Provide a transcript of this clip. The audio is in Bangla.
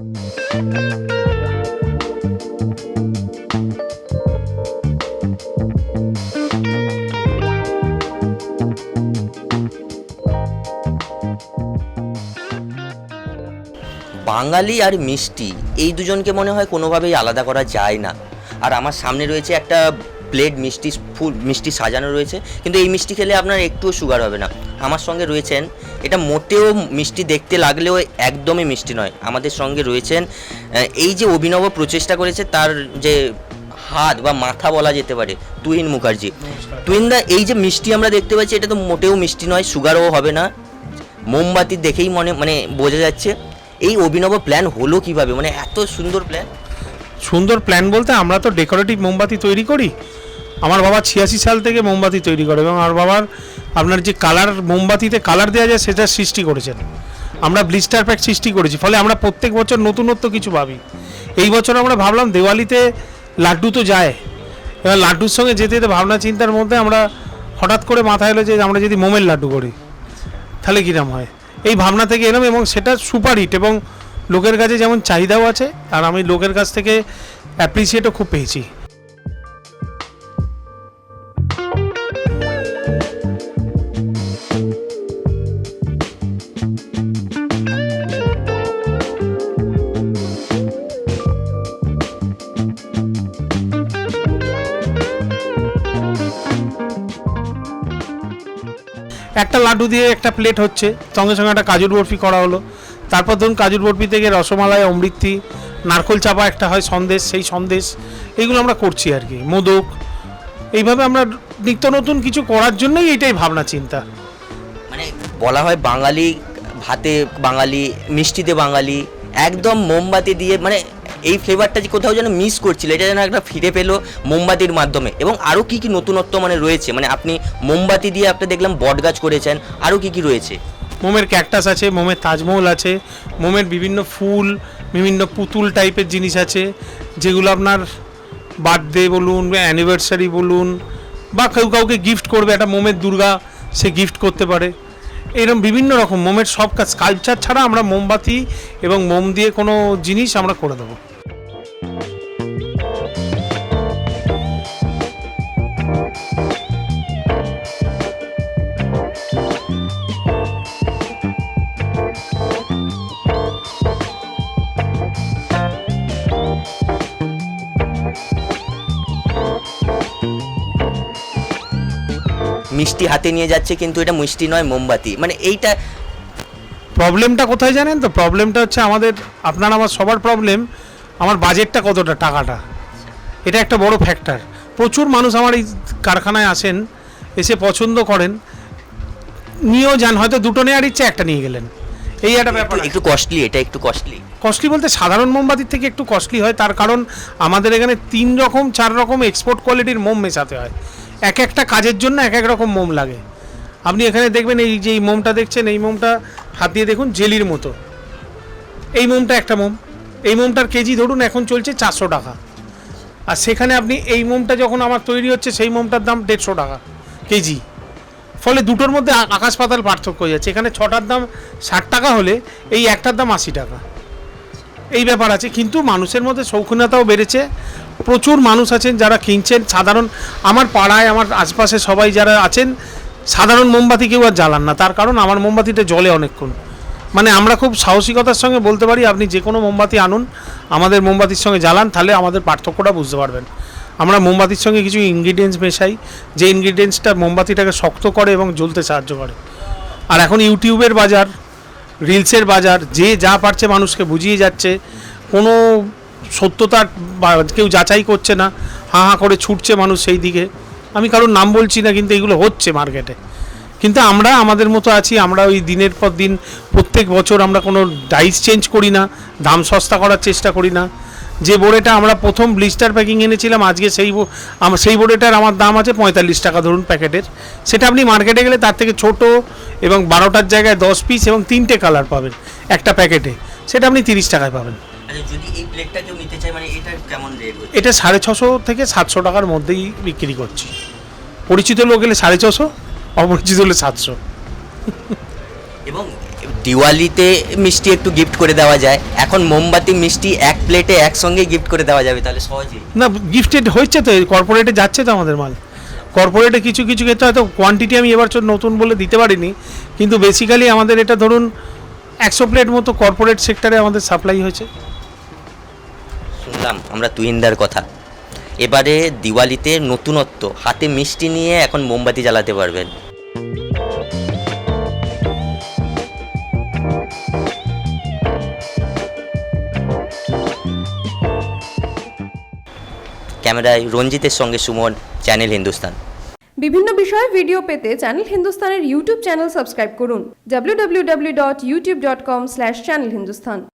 বাঙালি আর মিষ্টি, এই দুজনকে মনে হয় কোনোভাবেই আলাদা করা যায় না। আর আমার সামনে রয়েছে একটা প্লেট মিষ্টি ফুল মিষ্টি সাজানো রয়েছে। কিন্তু এই মিষ্টি খেলে আপনার একটুও সুগার হবে না। আমার সঙ্গে রয়েছেন এটা মোটেও মিষ্টি দেখতে লাগলেও একদমই মিষ্টি নয়। আমাদের সঙ্গে রয়েছেন এই যে অভিনব প্রচেষ্টা করেছে তার যে হাত বা মাথা বলা যেতে পারে তুহিন মুখার্জি। তুহিনদা এই যে মিষ্টি আমরা দেখতে পাচ্ছি এটা তো মোটেও মিষ্টি নয় সুগারও হবে না। মোমবাতি দেখেই মনে মানে বোঝা যাচ্ছে এই অভিনব প্ল্যান হলো কীভাবে? মানে এত সুন্দর প্ল্যান সুন্দর প্ল্যান বলতে আমরা তো ডেকোরেটিভ মোমবাতি তৈরি করি। আমার বাবা ছিয়াশি সাল থেকে মোমবাতি তৈরি করে এবং আমার বাবার আপনার যে কালার মোমবাতিতে কালার দেওয়া যায় সেটা সৃষ্টি করেছেন। আমরা ব্লিস্টার প্যাক সৃষ্টি করেছি, ফলে আমরা প্রত্যেক বছর নতুনত্ব কিছু ভাবি এই বছর আমরা ভাবলাম দেওয়ালিতে লাড্ডু তো যায়। এবার লাড্ডুর সঙ্গে যেতে যেতে ভাবনা চিন্তার মধ্যে আমরা হঠাৎ করে মাথায় এলো যে আমরা যদি মোমের লাড্ডু করি, তাহলে কীরকম হয়? এই ভাবনা থেকে এলাম এবং সেটা সুপার হিট এবং লোকের কাছে যেমন চাহিদাও আছে, আর আমি লোকের কাছ থেকে অ্যাপ্রিসিয়েটও খুব পেয়েছি। একটা লাড্ডু দিয়ে একটা প্লেট হচ্ছে, সঙ্গে সঙ্গে একটা কাজুর বরফি করা হলো। তারপর ধরুন কাজুর বরফি থেকে রসমালাই, অমৃতি, নারকোল চাপা একটা হয় সন্দেশ, সেই সন্দেশ এইগুলো আমরা করছি আর কি, মোদক। এইভাবে আমরা নিত্য নতুন কিছু করার জন্যই এটাই ভাবনা, চিন্তা। মানে বলা হয় বাঙালি ভাতে বাঙালি, মিষ্টিতে বাঙালি, একদম মোমবাতি দিয়ে মানে এই ফ্লেভারটা যে কোথাও যেন মিস করছিল, এটা যেন একটা ফিরে পেল মোমবাতির মাধ্যমে। এবং আরও কি কি নতুনত্ব মানে রয়েছে? মানে আপনি মোমবাতি দিয়ে আপনি দেখলাম বট গাছ করেছেন, আরও কি কি রয়েছে? মোমের ক্যাকটাস আছে, মোমের তাজমহল আছে, মোমের বিভিন্ন ফুল, বিভিন্ন পুতুল টাইপের জিনিস আছে, যেগুলো আপনার বার্থডে বলুন অ্যানিভার্সারি বলুন, বা কেউ কাউকে গিফট করবে, একটা মোমের দুর্গা, সে গিফট করতে পারে। এরকম বিভিন্ন রকম, মোমের সব কাজ কালচার ছাড়া আমরা মোমবাতি এবং মোম দিয়ে কোনো জিনিস আমরা করে দেবো। মিষ্টি হাতে নিয়ে যাচ্ছে কিন্তু এটা মিষ্টি নয় মোমবাতি। মানে এইটা প্রবলেমটা কোথায় জানেন তো? প্রবলেমটা হচ্ছে আমাদের আপনার আমার সবার প্রবলেম আমার বাজেটটা কতটা টাকাটা? এটা একটা বড় ফ্যাক্টর প্রচুর মানুষ আমার এই কারখানায় আসেন এসে পছন্দ করেন। নিয়েও যান হয়তো দুটো নেওয়ার ইচ্ছে একটা নিয়ে গেলেন। এই একটা ব্যাপার একটু- কস্টলি এটা একটু কস্টলি কস্টলি বলতে সাধারণ মোমবাতির থেকে একটু কস্টলি হয় তার কারণ আমাদের এখানে তিন রকম চার রকম এক্সপোর্ট কোয়ালিটির মোম মেশাতে হয়। এক একটা কাজের জন্য এক এক রকম মোম লাগে। আপনি এখানে দেখবেন এই যে এই মোমটা দেখছেন, এই মোমটা হাত দিয়ে দেখুন, জেলির মতো। এই মোমটা একটা মোম। এই মোমটার কেজি ধরুন এখন চলছে চারশো টাকা। আর সেখানে আপনি এই মোমটা যখন আমার তৈরি হচ্ছে, সেই মোমটার দাম দেড়শো টাকা কেজি। ফলে দুটোর মধ্যে আকাশ পাতাল পার্থক্য হয়ে যাচ্ছে। এখানে ছটার দাম ষাট টাকা হলে এই একটার দাম আশি টাকা। এই ব্যাপার আছে। কিন্তু মানুষের মধ্যে শৌখিনতাও বেড়েছে। প্রচুর মানুষ আছেন যারা কিনছেন। সাধারণ আমার পাড়ায়, আমার আশপাশে সবাই যারা আছেন, সাধারণ মোমবাতি কেউ আর জ্বালান না। তার কারণ আমার মোমবাতিটা জলে অনেকক্ষণ। মানে আমরা খুব সাহসিকতার সঙ্গে বলতে পারি, আপনি যে কোনো মোমবাতি আনুন, আমাদের মোমবাতির সঙ্গে জ্বালান, তাহলে আমাদের পার্থক্যটা বুঝতে পারবেন। আমরা মোমবাতির সঙ্গে কিছু ইনগ্রিডিয়েন্টস মেশাই, যে ইনগ্রিডিয়েন্টসটা মোমবাতিটাকে শক্ত করে এবং জ্বলতে সাহায্য করে। আর এখন ইউটিউবের বাজার রিলসের বাজার, যে যা পারছে মানুষকে বুঝিয়ে যাচ্ছে। কোনো সত্যতা কেউ যাচাই করছে না, হাঁ হাঁ করে ছুটছে মানুষ সেই দিকে। আমি কারোর নাম বলছি না, কিন্তু এগুলো হচ্ছে মার্কেটে। কিন্তু আমরা, আমাদের মতো আছি, আমরা ওই দিনের পর দিন, প্রত্যেক বছর আমরা কোনো ডাইস চেঞ্জ করি না, দাম সস্তা করার চেষ্টা করি না। যে বোর্ডেটা আমরা প্রথম ব্লিস্টার প্যাকিং এনেছিলাম, আজকে সেই সেই বোর্ডেটার আমার দাম আছে পঁয়তাল্লিশ টাকা, ধরুন প্যাকেটের। সেটা আপনি মার্কেটে গেলে তার থেকে ছোট এবং বারোটার জায়গায় দশ পিস এবং তিনটে কালার পাবেন, একটা প্যাকেটে। সেটা আপনি তিরিশ টাকায় পাবেন। আচ্ছা যদি এই প্লেটটা কেউ নিতে চায় মানে এটা কেমন রেট হচ্ছে? এটা সাড়ে ছশো থেকে সাতশো টাকার মধ্যেই বিক্রি করছি। পরিচিত লোক গেলে সাড়ে ছশো অপরিচিত হলে সাতশো। এবং দিওয়ালিতে মিষ্টি একটু গিফট করে দেওয়া যায় এখন মোমবাতি মিষ্টি এক প্লেটে একসঙ্গে গিফট করে দেওয়া যাবে তাহলে সহজেই। না গিফটেড হচ্ছে তো কর্পোরেটে যাচ্ছে তো আমাদের মাল। কর্পোরেটে কিছু কিছু ক্ষেত্রে হয়তো কোয়ান্টিটি আমি এবার নতুন বলে দিতে পারিনি কিন্তু বেসিক্যালি আমাদের এটা ধরুন একশো প্লেট মতো কর্পোরেট সেক্টরে আমাদের সাপ্লাই হয়েছে। শুনলাম আমরা তুহিনদার কথা। এবারে দিওয়ালিতে নতুনত্ব, হাতে মিষ্টি নিয়ে এখন মোমবাতি জ্বালাতে পারবেন। ক্যামেরায় রঞ্জিতের সঙ্গে সুমন, চ্যানেল হিন্দুস্তান। বিভিন্ন বিষয়ে ভিডিও পেতে চ্যানেল হিন্দুস্তানের ইউটিউব চ্যানেল সাবস্ক্রাইব করুন www.youtube.com/channelhindustan